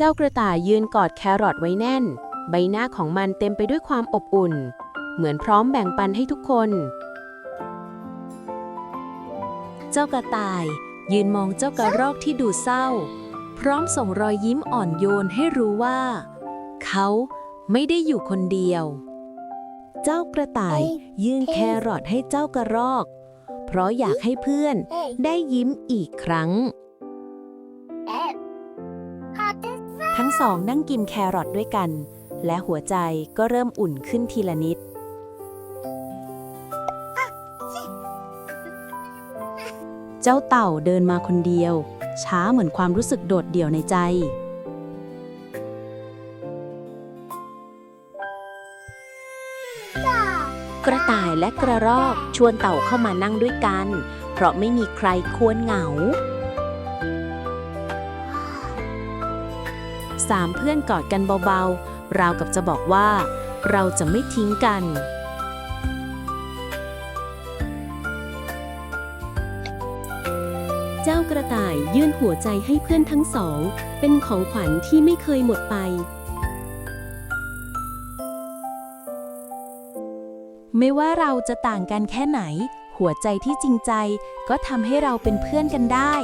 เจ้ากระต่ายยืนกอดแครอทไว้แน่น ใบหน้าของมันเต็มไปด้วยความอบอุ่น เหมือนพร้อมแบ่งปันให้ทุกคน เจ้ากระต่าย ยืนมองเจ้ากระรอกที่ดูเศร้า พร้อมส่งรอยยิ้มอ่อนโยนให้รู้ว่า เขาไม่ได้อยู่คนเดียว เจ้ากระต่ายยื่นแครอทให้เจ้ากระรอก เพราะอยากให้เพื่อนได้ยิ้มอีกครั้ง ทั้งสองนั่งกินแครอทด้วยกัน และหัวใจก็เริ่มอุ่นขึ้นทีละนิด เจ้าเต่าเดินมาคนเดียว ช้าเหมือนความรู้สึกโดดเดี่ยวในใจ กระต่ายและกระรอกชวนเต่าเข้ามานั่งด้วยกัน เพราะไม่มีใครควรเหงา สามเพื่อนกอดกันเบาๆ ราวกับจะบอกว่า เราจะไม่ทิ้งกัน เจ้ากระต่ายยื่นหัวใจให้เพื่อนทั้งสอง เป็นของขวัญที่ไม่เคยหมดไป ไม่ว่าเราจะต่างกันแค่ไหน หัวใจที่จริงใจก็ทำให้เราเป็นเพื่อนกันได้